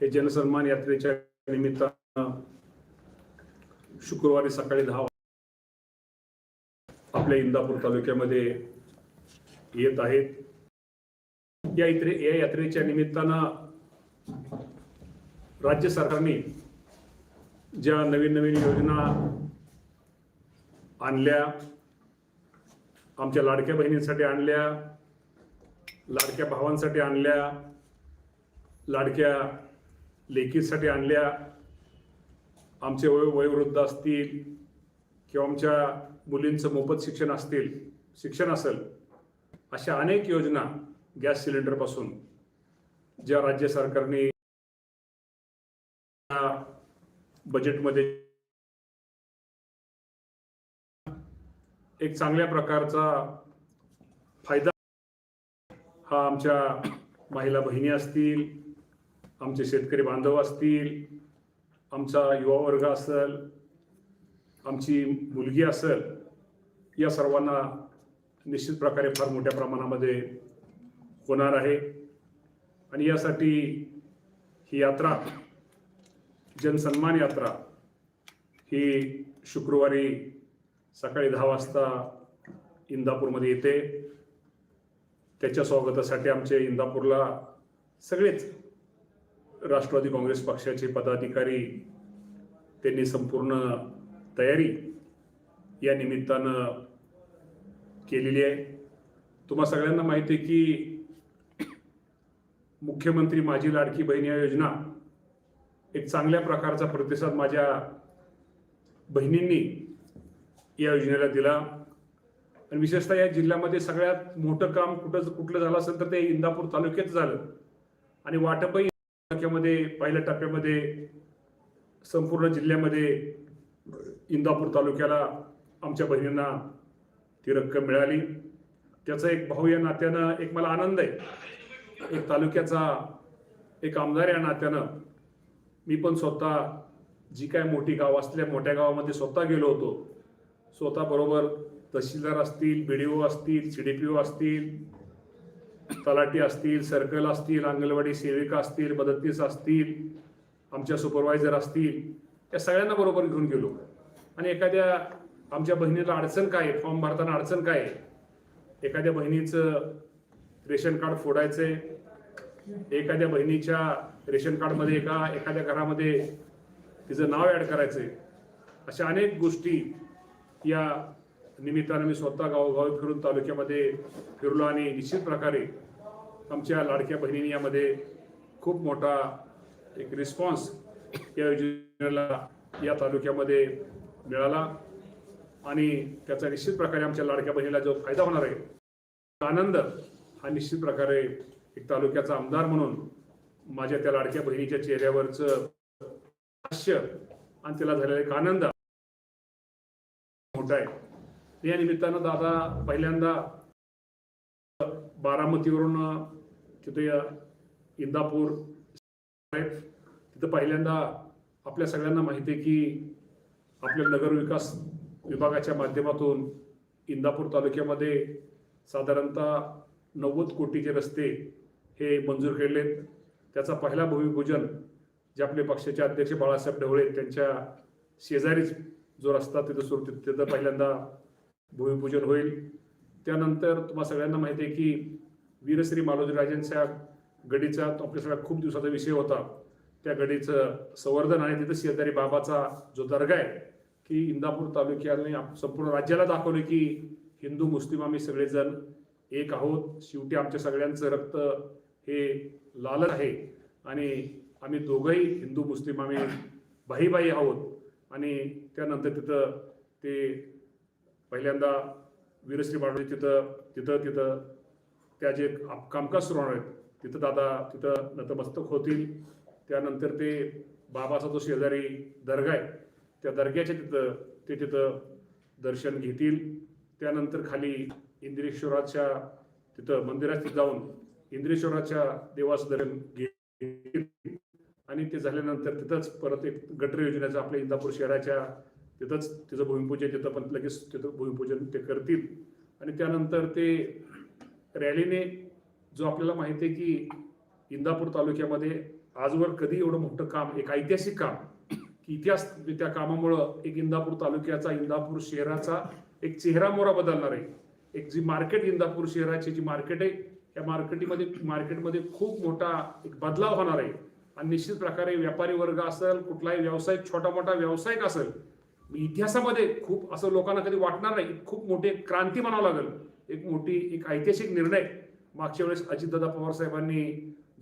हे जनसन्मान यात्रेच्या निमित्तानं शुक्रवारी सकाळी दहा आपल्या इंदापूर तालुक्यामध्ये येत आहेत. या इत्रे या यात्रेच्या निमित्तानं राज्य सरकारने ज्या नवीन नवीन योजना आणल्या आमच्या लाडक्या बहिणींसाठी आणल्या लाडक्या भावांसाठी आणल्या लाडक्या लेकीसाठी आणल्या. आमचे वय वयोवृद्ध असतील किंवा आमच्या मुलींचं मोफत शिक्षण असतील शिक्षण असेल अशा अनेक योजना गॅस सिलेंडरपासून ज्या राज्य सरकारने या बजेटमध्ये एक चांगल्या प्रकारचा फायदा हा आमच्या महिला बहिणी असतील आमचे शेतकरी बांधव असतील आमचा युवा वर्ग असेल आमची मुलगी असेल या सर्वांना निश्चित प्रकारे फार मोठ्या प्रमाणामध्ये होणार आहे. आणि यासाठी ही यात्रा जनसन्मान यात्रा ही शुक्रवारी सकाळी दहा वाजता इंदापूरमध्ये येते. त्याच्या स्वागतासाठी आमचे इंदापूरला सगळेच राष्ट्रवादी काँग्रेस पक्षाचे पदाधिकारी त्यांनी संपूर्ण तयारी या निमित्तानं केलेली आहे. तुम्हा सगळ्यांना माहिती आहे की मुख्यमंत्री माझी लाडकी बहीण या योजना एक चांगल्या प्रकारचा प्रतिसाद माझ्या बहिणींनी या योजनेला दिला. आणि विशेषतः या जिल्ह्यामध्ये सगळ्यात मोठं काम कुठं कुठलं झालं असेल तर ते इंदापूर तालुक्यात झालं. आणि वाटपही तालुक्यामध्ये पहिल्या टप्प्यामध्ये संपूर्ण जिल्ह्यामध्ये इंदापूर तालुक्याला आमच्या बहिणींना ती रक्कम मिळाली. त्याचा एक भाऊ या नात्यानं एक मला आनंद आहे. एक तालुक्याचा एक आमदार या नात्यानं मी पण स्वतः जी काय मोठी गाव असल्या मोठ्या गावामध्ये स्वतः गेलो होतो. स्वतः बरोबर तहसीलदार असतील बी डी ओ असतील सी डी पी ओ असतील तलाठी असतील सर्कल असतील अंगणवाडी सेविका असतील मदतनीस असतील आमच्या सुपरवायझर असतील या सगळ्यांना बरोबर घेऊन गेलो. आणि एखाद्या आमच्या बहिणीला अडचण काय आहे? फॉर्म भरताना अडचण काय आहे? एखाद्या बहिणीचं रेशन कार्ड फोडायचंय. एखाद्या बहिणीच्या रेशन कार्डमध्ये एका एखाद्या घरामध्ये तिचं नाव ॲड करायचंय. अशा अनेक गोष्टी या निमित्तानं मी स्वतः गावोगावी फिरून तालुक्यामध्ये फिरलो आणि निश्चित प्रकारे आमच्या लाडक्या बहिणींनी यामध्ये खूप मोठा एक रिस्पॉन्स या योजनेला या तालुक्यामध्ये मिळाला. आणि त्याचा निश्चित प्रकारे आमच्या लाडक्या बहिणीला जो फायदा होणार आहे आनंद हा निश्चित प्रकारे एक तालुक्याचा आमदार म्हणून माझ्या त्या लाडक्या बहिणीच्या चेहऱ्यावरचं हास्य आणि त्याला झालेला एक आनंद मोठा आहे. या निमित्तानं दादा पहिल्यांदा बारामतीवरून तिथे इंदापूर आहेत तिथं पहिल्यांदा आपल्या सगळ्यांना माहिती आहे की आपल्या नगर विकास विभागाच्या माध्यमातून इंदापूर तालुक्यामध्ये साधारणतः नव्वद कोटीचे रस्ते हे मंजूर केलेत. त्याचा पहिला भूमिपूजन जे आपले पक्षाचे अध्यक्ष बाळासाहेब ढवळे त्यांच्या शेजारीच जो रस्ता तिथं सुरू तिथं पहिल्यांदा भूमिपूजन होईल. त्यानंतर तुम्हाला सगळ्यांना माहिती आहे की वीरश्री मालोजीराजांच्या गडीचा तो आपल्या सगळ्या खूप दिवसाचा विषय होता. त्या गडीचं संवर्धन आणि तिथं शेजारी बाबाचा जो दर्गा आहे की इंदापूर तालुक्याने आप- संपूर्ण राज्याला दाखवले की हिंदू मुस्लिम आम्ही सगळेजण एक आहोत. शेवटी आमच्या सगळ्यांचं रक्त हे लालच आहे आणि आम्ही दोघंही हिंदू मुस्लिम आम्ही भाई भाई आहोत. आणि त्यानंतर तिथं ते पहिल्यांदा वीरश्री बाडोळी तिथं तिथं तिथं त्या जे आप- कामकाज सुरू होणार आहेत तिथं दादा तिथं नतमस्तक होतील. त्यानंतर ते बाबाचा जो शेजारी दर्गा आहे त्या दर्ग्याच्या तिथं ते तिथं दर्शन घेतील. त्यानंतर खाली इंद्रेश्वराच्या तिथं मंदिरात तिथं जाऊन इंद्रेश्वराच्या देवाचं दर्शन घेतील. आणि ते झाल्यानंतर तिथंच परत एक गटर योजनेचं आपल्या इंदापूर शहराच्या तिथंच तिचं भूमिपूजन तिथं पण लगेच तिथं भूमिपूजन ते करतील. आणि त्यानंतर ते रॅलीने जो आपल्याला माहिती आहे की इंदापूर तालुक्यामध्ये आजवर कधी एवढं मोठं काम एक ऐतिहासिक काम की इतिहास त्या कामामुळं एक इंदापूर तालुक्याचा इंदापूर शहराचा एक चेहरा मोरा बदलणार आहे. एक जी मार्केट इंदापूर शहराची जी मार्केट आहे या मार्केटीमध्ये मार्केटमध्ये खूप मोठा एक बदलाव होणार आहे. आणि निश्चित प्रकारे व्यापारी वर्ग असेल कुठलाही व्यावसायिक छोटा मोठा व्यावसायिक असेल म्हणजे इतिहासामध्ये खूप असं लोकांना कधी वाटणार नाही खूप मोठी एक क्रांती म्हणावं लागेल. एक मोठी एक ऐतिहासिक निर्णय. मागच्या वेळेस अजितदादा पवार साहेबांनी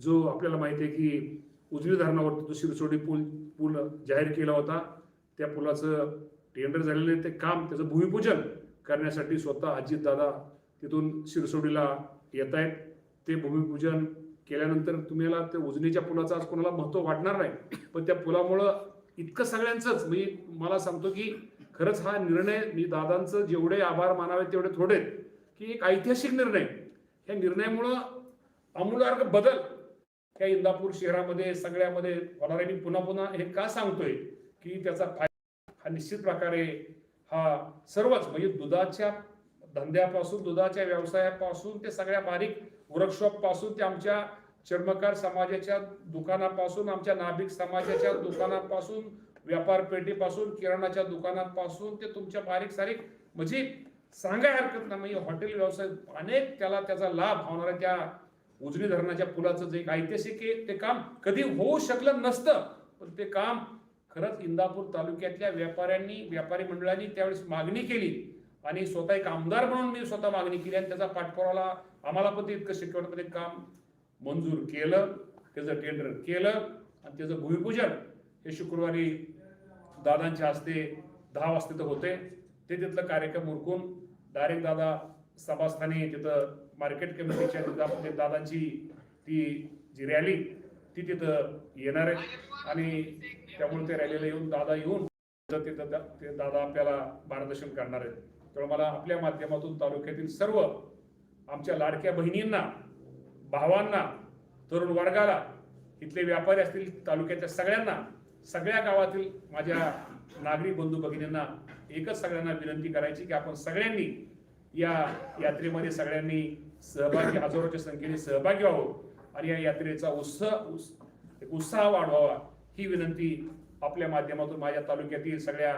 जो आपल्याला माहिती आहे की उजवी धरणावरती जो शिरसोडी पूल पूल जाहीर केला होता त्या पुलाचं टेंडर झालेलं आहे ते काम त्याचं भूमिपूजन करण्यासाठी स्वतः अजितदादा तिथून शिरसोडीला येत आहेत. ते भूमिपूजन केल्यानंतर तुम्हाला त्या उजनीच्या पुलाचं आज कोणाला महत्त्व वाटणार नाही. पण त्या पुलामुळं इतकं सगळ्यांचंच. मी मला सांगतो की खरंच हा निर्णय मी दादांचं जेवढे आभार मानावे तेवढे थोडे की एक ऐतिहासिक निर्णय. ह्या निर्णयामुळं अमूलार्ग बदल ह्या इंदापूर शहरामध्ये सगळ्यामध्ये होणार आहे. मी पुन्हा पुन्हा हे का सांगतोय? की त्याचा फायदा हा निश्चित प्रकारे हा सर्वच म्हणजे दुधाच्या धंद्यापासून दुधाच्या व्यवसायापासून ते सगळ्या बारीक वर्कशॉपपासून ते आमच्या चर्मकार समाजाच्या दुकानापासून आमच्या नाभिक समाजाच्या दुकानापासून व्यापार पेठेपासून किराणाच्या दुकानापासून ते तुमच्या बारीक सारीक म्हणजे सांगाय हरकत नाही. म्हणजे हॉटेल व्यवसाय अनेक त्याला त्याचा लाभ होणाऱ्या त्या उजनी धरणाच्या पुलाचं जे एक ऐतिहासिक आहे ते काम कधी होऊ शकलं नसतं. पण ते काम खरंच इंदापूर तालुक्यातल्या व्यापाऱ्यांनी व्यापारी मंडळांनी त्यावेळेस मागणी केली. आणि स्वतः एक आमदार म्हणून मी स्वतः मागणी केली आणि त्याचा पाठपुरावा आम्हाला पण ते इतकं शिकवण्यामध्ये ते काम मंजूर केलं त्याचं टेंडर केलं आणि त्याचं भूमिपूजन हे शुक्रवारी दादांच्या हस्ते दहा वाजता तर होते. ते तिथलं कार्यक्रम उरकून डायरेक्ट दादा सभास्थानी तिथं मार्केट कमिटीच्या तिथं दादांची ती जी रॅली ती तिथं येणार आहे. आणि त्यामुळे त्या रॅलीला येऊन दादा येऊन तिथं तिथं दा- ते दादा आपल्याला मार्गदर्शन करणार आहेत. त्यामुळे मला आपल्या माध्यमातून तालुक्यातील सर्व आमच्या लाडक्या बहिणींना भावांना तरुण वर्गाला इथले व्यापारी असतील तालुक्याच्या सगळ्यांना सगळ्या गावातील माझ्या नागरिक बंधू भगिनींना एकच सगळ्यांना विनंती करायची की आपण सगळ्यांनी या यात्रेमध्ये सगळ्यांनी सहभागी हजारोच्या संख्येने सहभागी व्हावं आणि या यात्रेचा उत्साह उस- उत्साह वाढवावा. ही विनंती आपल्या माध्यमातून माझ्या तालुक्यातील सगळ्या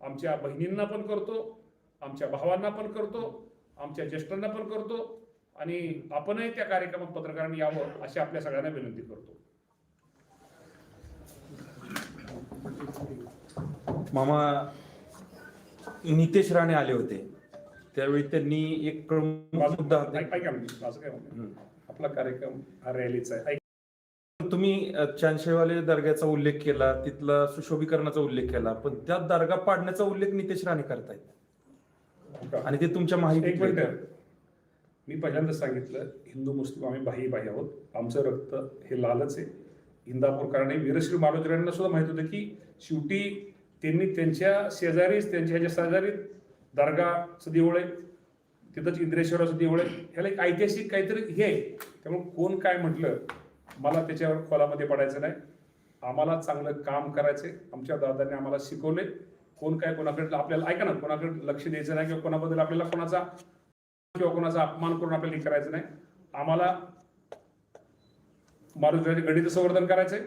आमच्या बहिणींना पण करतो आमच्या भावांना पण करतो आमच्या ज्येष्ठांना पण करतो. आणि आपणही त्या कार्यक्रमात पत्रकारांनी यावं अशी आपल्या सगळ्यांना विनंती करतो. मामा नितेश राणे आले होते. त्यावेळी त्यांनी एक मुद्दा माझं काय. आपला कार्यक्रम हा रॅलीचा आहे. तुम्ही अ, चांदशेवाले दर्ग्याचा उल्लेख केला तिथला सुशोभीकरणाचा उल्लेख केला पण त्या दर्गा पाडण्याचा उल्लेख नितेश राणे करतायत. आणि ते तुमच्या माहिती मी पहिल्यांदा सांगितलं हिंदू मुस्लिम आम्ही बाही बाही आहोत. आमचं रक्त हे लालच आहे. इंदापूरकरांनी वीरश्री मालोजरांना सुद्धा माहीत होतं की शेवटी त्यांनी त्यांच्या शेजारीच त्यांच्या ह्याच्या शेजारी दर्गाचं देऊळ आहे. तिथंच इंद्रेश्वराचं देऊळ आहे. ह्याला एक ऐतिहासिक काहीतरी हे आहे. त्यामुळे कोण काय म्हटलं मला त्याच्यावर खोलामध्ये पडायचं नाही. आम्हाला चांगलं काम करायचंय. आमच्या दादांनी आम्हाला शिकवले कोण काय कोणाकडे आपल्याला ऐका ना कोणाकडे लक्ष द्यायचं नाही किंवा कोणाबद्दल आपल्याला कोणाचा किंवा कोणाचा अपमान करून आपल्याला हे करायचं नाही. आम्हाला मारुतीचे गणित संवर्धन करायचंय.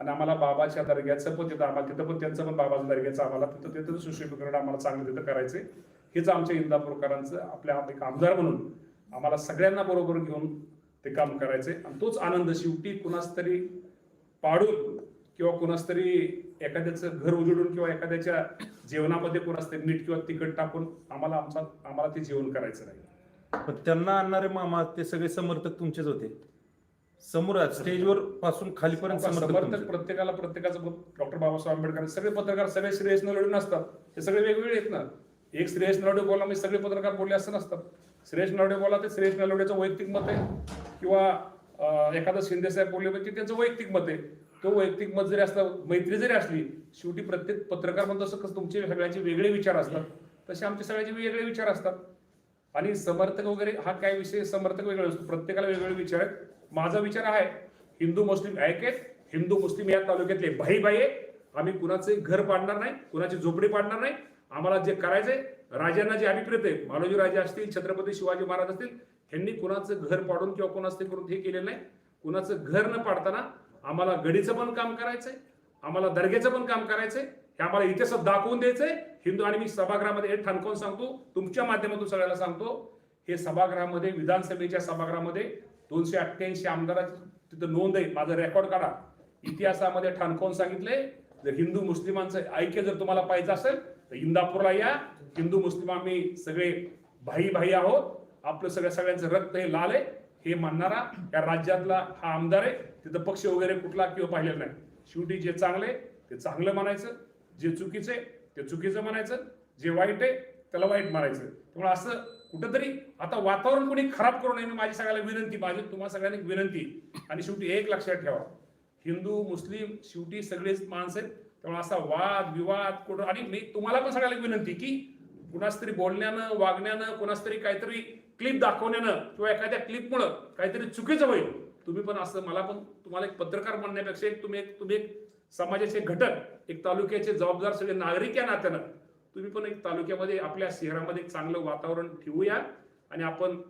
आणि आम्हाला बाबाच्या दर्ग्याचं पण तिथं आम्हाला तिथं पण त्यांचं पण बाबाच्या दर्ग्याचं आम्हाला तिथं तिथं सुशोभीकरण आम्हाला चांगलं तिथं करायचंय. हेच आमच्या इंदापूरकरांचं आपल्या एक आमदार म्हणून आम्हाला सगळ्यांना बरोबर घेऊन ते काम करायचंय. आणि तोच आनंद शेवटी कुणास तरी पाडून किंवा कुणास तरी एखाद्याचं घर उजडून किंवा एखाद्याच्या जेवणामध्ये कुणास तरी मीठ किंवा तिखट टाकून आम्हाला आमचा आम्हाला ते जेवण करायचं नाही. पण त्यांना आणणारे मामा ते सगळे समर्थक तुमचेच होते. समोर स्टेजवर पासून खालीपर्यंत समर्थक. प्रत्येकाला प्रत्येकाचं डॉक्टर बाबासाहेब आंबेडकर सगळे पत्रकार सगळे श्रेयस नलवडे नसतात हे सगळे वेगवेगळे आहेत ना. एक श्रेयस नलवडे बोला म्हणजे सगळे पत्रकार बोलले असं नसतात श्रेयस नलवडे बोला ते श्रेयस नलवडेचं वैयक्तिक मत आहे. किंवा अं, एखादं शिंदे साहेब बोलले म्हणजे त्यांचं वैयक्तिक मत आहे. तो वैयक्तिक मत जरी असलं मैत्री जरी असली शेवटी प्रत्येक पत्रकार म्हणतो असं कसं तुमचे सगळ्यांचे वेगळे विचार असतात. तसे आमचे सगळ्यांचे वेगळे विचार असतात. आणि समर्थक वगैरे हा काय विषय समर्थक वेगळा असतो. प्रत्येकाला वेगवेगळे विचार आहेत. माझा विचार आहे हिंदू मुस्लिम ऐक हिंदू मुस्लिम या तालुक्यातले भाई भाई आहे आम्ही कुणाचे घर पाडणार नाही कुणाची झोपडी पाडणार नाही. आम्हाला जे करायचंय राजांना जे अभिप्रेत आहे मालोजी राजे असतील छत्रपती शिवाजी महाराज असतील ह्यांनी कुणाचं घर पाडून किंवा कुणाचं ते करून हे केलेलं नाही. कुणाचं घर न पाडताना आम्हाला गडीचं पण काम करायचंय आम्हाला दर्ग्याचं पण काम करायचंय हे आम्हाला इतिहासात दाखवून द्यायचंय. हिंदू आणि मी सभागृहामध्ये हे ठाणकावून सांगतो? तुमच्या माध्यमातून सगळ्याला सांगतो हे सभागृहामध्ये विधानसभेच्या सभागृहामध्ये दोनशे अठ्ठ्याऐंशी आमदाराची तिथं नोंद आहे. माझं रेकॉर्ड काढा. इतिहासामध्ये ठाणकावून सांगितले जर हिंदू मुस्लिमांचं ऐक्य जर तुम्हाला पाहिजे असेल तर इंदापूरला या. हिंदू मुस्लिम आम्ही सगळे भाई भाई आहोत. आपलं सगळ्या सगळ्यांचं रक्त हे लाल आहे. हे मानणारा या राज्यातला हा आमदार आहे. तिथं पक्ष वगैरे कुठला किंवा पाहिलेला नाही. शेवटी जे चांगले ते चांगलं म्हणायचं जे चुकीचे ते चुकीचं म्हणायचं जे वाईट आहे त्याला वाईट मारायचं त्यामुळे असं कुठंतरी आता वातावरण कोणी खराब करू नये मी माझी सगळ्याला विनंती माझी तुम्हाला सगळ्यांनी विनंती. आणि शेवटी एक लक्षात ठेवा हिंदू मुस्लिम शेवटी सगळेच माणसं आहेत. त्यामुळे असा वाद विवाद कुठं आणि मी तुम्हाला पण सगळ्याला एक विनंती की कुणास तरी बोलण्यानं वागण्यानं कुणास तरी काहीतरी क्लिप दाखवण्यानं किंवा एखाद्या क्लिपमुळं काहीतरी चुकीचं होईल. तुम्ही पण असं मला पण तुम्हाला एक पत्रकार म्हणण्यापेक्षा एक तुम्ही एक तुम्ही एक समाजाचे घटक एक तालुक्याचे जबाबदार सगळे नागरिक या नात्यानं तुम्ही पण एक तालुक्यामध्ये आपल्या शहरामध्ये एक चांगलं वातावरण ठेवूया आणि आपण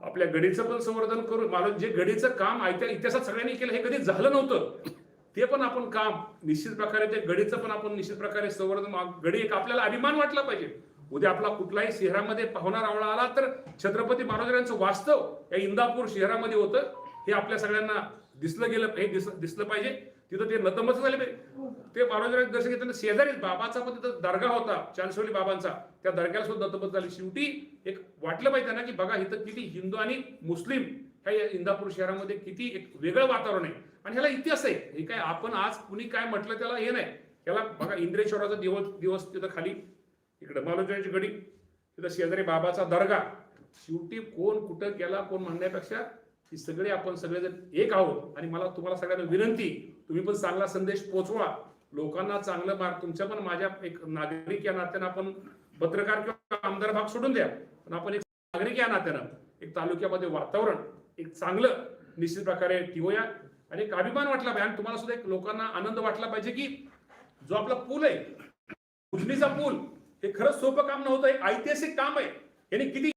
आपल्या गडीचं पण संवर्धन करू. मला जे गडीचं काम आयत्या इतिहासात सगळ्यांनी केलं हे कधी झालं नव्हतं. ते पण आपण काम निश्चित प्रकारे ते गडीचं पण आपण निश्चित प्रकारे संवर्धन गडी एक आपल्याला अभिमान वाटला पाहिजे. उद्या आपला कुठलाही शहरामध्ये पाहुणा रावळा आला तर छत्रपती महाराजांचं वास्तव या इंदापूर शहरामध्ये होतं. हे आपल्या सगळ्यांना दिसलं गेलं हे दिस- दिसलं पाहिजे. तिथं ते नतमस्त झाले पाहिजे ते महाराजांचे दर्शन घेताना शेजारीच बाबाचा पण तिथं दर्गा होता चांदशोली बाबांचा. त्या दर्ग्याला सुद्धा नतमस्त झाली. शेवटी एक वाटलं पाहिजे त्यांना की बघा इथं किती हिंदू आणि मुस्लिम ह्या इंदापूर शहरामध्ये किती एक वेगळं वातावरण आहे. आणि ह्याला इतिहास आहे. हे काय आपण आज कुणी काय म्हटलं त्याला हे नाही. त्याला बघा इंद्रेश्वराचा दिवस दिवस तिथं खाली इकडे मालोजीची गडी तिथं शेजारी बाबाचा दर्गा. शेवटी कोण कुठं गेला कोण म्हणण्यापेक्षा की सगळे आपण सगळेजण एक आहोत आणि मला तुम्हाला सगळ्यांना विनंती तुम्ही पण चांगला संदेश पोचवा. लोकांना चांगलं मार्ग तुमच्या पण माझ्या एक नागरिक या नात्यानं आपण पत्रकार किंवा आमदार भाग सोडून द्या. पण आपण एक नागरिक या नात्यानं एक तालुक्यामध्ये वातावरण एक चांगलं निश्चित प्रकारे ठेवूया. आणि एक अभिमान वाटला पाहिजे आणि तुम्हाला सुद्धा एक लोकांना आनंद वाटला पाहिजे की जो आपला पूल आहे उजनीचा पूल हे खरंच सोपं काम नव्हतं एक ऐतिहासिक काम आहे. याने किती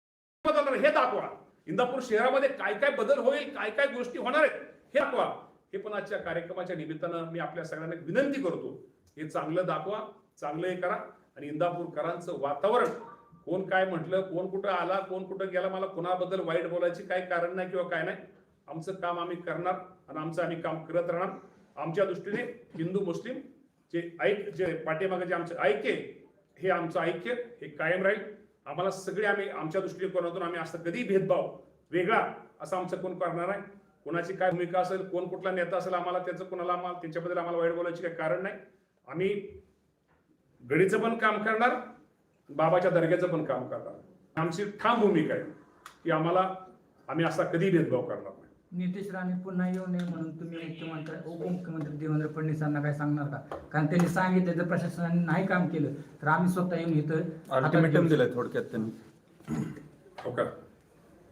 हे दाखवा. इंदापूर शहरामध्ये काय काय बदल होईल काय काय गोष्टी होणार आहेत हे दाखवा. हे पण आजच्या कार्यक्रमाच्या निमित्तानं मी आपल्या सगळ्यांना विनंती करतो. हे चांगलं दाखवा चांगलं हे करा आणि इंदापूरकरांचं वातावरण कोण काय म्हटलं कोण कुठं आला कोण कुठं गेला मला कोणाबद्दल वाईट बोलायची काही कारण नाही किंवा काय नाही. आमचं काम आम्ही करणार आणि आमचं आम्ही काम करत राहणार. आमच्या दृष्टीने हिंदू मुस्लिम जे ऐक जे पाठीमागे जे आमचं ऐक्य आहे, हे आमचं ऐक्य हे कायम राहील. आम्हाला सगळे आम्ही आमच्या दृष्टिकोनातून आम्ही असं कधी भेदभाव वेगळा असं आमचं कोण करणार आहे? कोणाची काय भूमिका असेल कोण कुठला नेता असेल आम्हाला त्याचं कोणाला आम्हाला त्यांच्याबद्दल आम्हाला वाईट बोलायची काही कारण नाही. आम्ही गडीचं पण काम करणार बाबाच्या दर्ग्याचं पण काम करणार. आमची ठाम भूमिका आहे की आम्हाला आम्ही असा कधी भेदभाव करणार नाही. नितीश राणे पुन्हा येऊ नये म्हणून तुम्ही मुख्यमंत्री उपमुख्यमंत्री देवेंद्र फडणवीसांना काय सांगणार का? कारण त्यांनी सांगितलं जर प्रशासनाने नाही काम केलं तर आम्ही स्वतः येऊन इथं अल्टिमेटम. दिलंय थोडक्यात त्यांनी. हो का?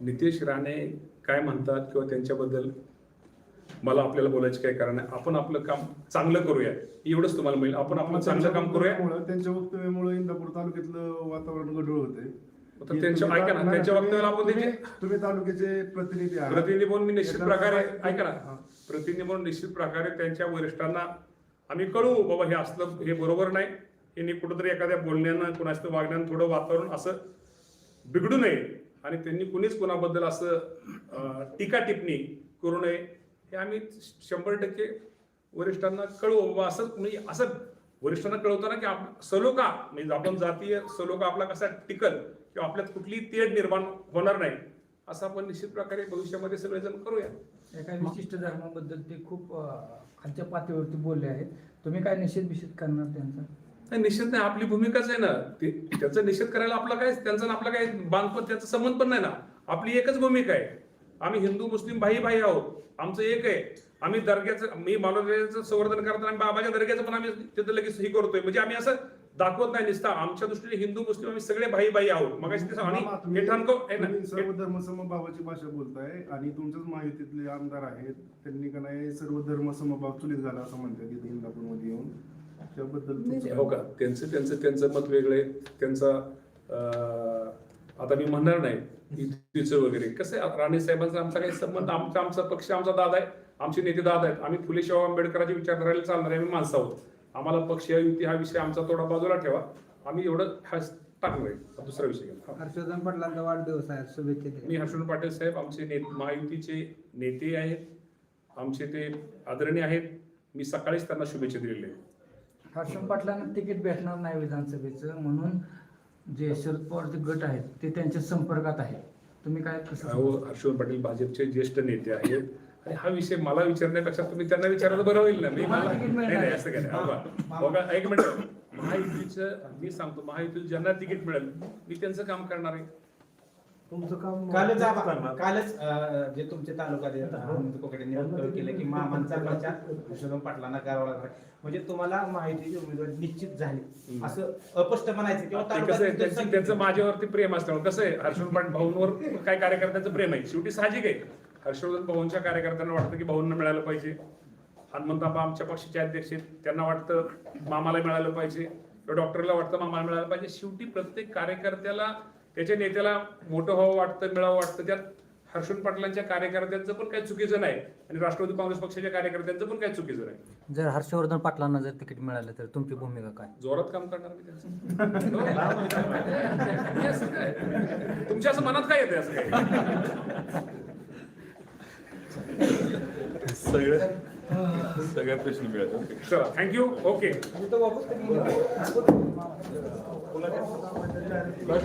नितेश राणे काय म्हणतात किंवा त्यांच्याबद्दल मला आपल्याला बोलायचे काही कारण नाही. आपण आपलं काम चांगलं करूया. एवढंच तुम्हाला मिळेल. आपण आपलं चांगलं काम करूया. त्यांच्या वक्तव्यामुळे इंदापूर तालुक्यातलं वातावरण गढूळ होते तर त्यांच्या ऐका ना त्यांच्या वक्तव्याला आपण त्यांचे तुम्ही तालुक्याचे प्रतिनिधी आहात. प्रतिनिधी म्हणून मी निश्चित प्रकारे ऐका ना. प्रतिनिधी म्हणून निश्चित प्रकारे त्यांच्या वरिष्ठांना आम्ही कळू बाबा हे असलं हे बरोबर नाही. यांनी कुठंतरी एखाद्या बोलण्यानं कुणाचं वागण्यानं थोडं वातावरण असं बिघडू नये. आणि त्यांनी कुणीच कुणाबद्दल असं टीका टिप्पणी करू नये. हे आम्ही शंभर टक्के वरिष्ठांना कळवू. बाबा असं म्हणजे असं वरिष्ठांना कळवताना की आप सलोखा म्हणजे आपण जातीय सलोखा आपला कसा टिकल किंवा आपल्यात कुठली तेढ निर्माण होणार नाही असं आपण निश्चित प्रकारे भविष्यामध्ये सगळेजण करूया. एका विशिष्ट धर्माबद्दल ते खूप खालच्या पातळीवरती बोलले आहेत. तुम्ही काय निषेध बिषेध करणार त्यांचा? नाही निश्चित नाही. आपली भूमिकाच आहे ना. ते त्याचा निषेध करायला आपला काय त्यांचा आपला काय बांधपण त्याचा संबंध पण नाही ना. आपली एकच भूमिका आहे. आम्ही हिंदू मुस्लिम भाई भाई आहोत. आमचं एक आहे. आम्ही दर्ग्याचं मी मालवण्याचं संवर्धन करताना आम्ही बाबाच्या दर्ग्याचं पण आम्ही तिथं लगेच हे करतोय. म्हणजे आम्ही असं दाखवत नाही निसता. आमच्या दृष्टीने हिंदू मुस्लिम आम्ही सगळे भाई भाई आहोत. मग हे सर्व धर्म समभावाची भाषा बोलताय आणि तुमच्याच महायुतीतले आमदार आहेत. त्यांनी का नाही सर्व धर्म समभाव चुलीत घाला असं म्हणतात इथे इंदापूरमध्ये येऊन. त्याबद्दल हो का? त्यांचं त्यांचं त्यांचं मत वेगळं आहे. त्यांचा अं, आता मी म्हणणार नाही. युतीचं वगैरे. कसं आहे राणे साहेबांचा आमचा काही संबंध आमचा आमचा पक्ष आमचा दादा आहे आमचे नेते दादा आहेत. आम्ही फुले शाहू आंबेडकरांच्या विचारधाराला चालणार आहे आम्ही माणसं आहोत. आम्हाला पक्ष युती हा विषय आमचा थोडा बाजूला ठेवा. आम्ही एवढं हा टाकणार आहे. दुसरा विषय. हर्षवर्धन पाटलांचा वाढदिवस आहे. शुभेच्छा मी. हर्षवर्धन पाटील साहेब आमचे ने महायुतीचे नेते आहेत. आमचे ते आदरणीय आहेत. मी सकाळीच त्यांना शुभेच्छा दिलेल्या आहेत. हर्षम पाटलांना तिकीट भेटणार नाही विधानसभेचं. म्हणून जे शरद पवारचे गट आहेत ते त्यांच्या संपर्कात आहेत. तुम्ही काय कसं हर्षवर्धन पाटील भाजपचे ज्येष्ठ नेते आहेत. आणि हा विषय मला विचारण्यापेक्षा तुम्ही त्यांना विचारलं बरं होईल ना? मी नाही आहे. असं काय एक मिनिट. महायुतीचं मी सांगतो महायुतीला ज्यांना तिकीट मिळेल मी त्यांचं काम करणार आहे. तुमचं काम कालच आप- कालच अं, जे तुमचे तालुक्यात हनुमंत कोकडेंनी वक्तव्य केलं की मामांचा प्रचार विश्वनाथ पाटलांना करावा लागणार. म्हणजे तुम्हाला माहितीची उमेदवारी निश्चित झाली. असं अपष्ट म्हणायचं किंवा ते कसं आहे तालुक्यात त्यांचं त्यांचं माझ्यावरती प्रेम असतं. कसं आहे हर्षवर्धन पाटील भाऊंवर काय कार्यकर्त्यांचं प्रेम आहे. शेवटी साहजिक आहे. हर्षवर्धन भाऊंच्या कार्यकर्त्यांना वाटतं की भाऊंना मिळालं पाहिजे. हनुमंताबा आमच्या पक्षाचे अध्यक्ष आहेत. त्यांना वाटतं मामाला मिळालं पाहिजे. किंवा डॉक्टरला वाटतं मामाला मिळालं पाहिजे. शेवटी प्रत्येक कार्यकर्त्याला त्याच्या नेत्याला मोठं व्हावं वाटतं मिळावं वाटतं. त्यात हर्षवर्धन पाटलांच्या कार्यकर्त्यांचं पण काही चुकीचं नाही आणि राष्ट्रवादी काँग्रेस पक्षाच्या कार्यकर्त्यांचं पण काही चुकीचं नाही. जर हर्षवर्धन पाटलांना जर तिकीट मिळालं तर तुमची भूमिका काय? जोरात काम करणार मी त्यांचं? तुमच्या असं मनात काय येते असं काय सगळ्या प्रश्न ओके चला थँक्यू ओके काय?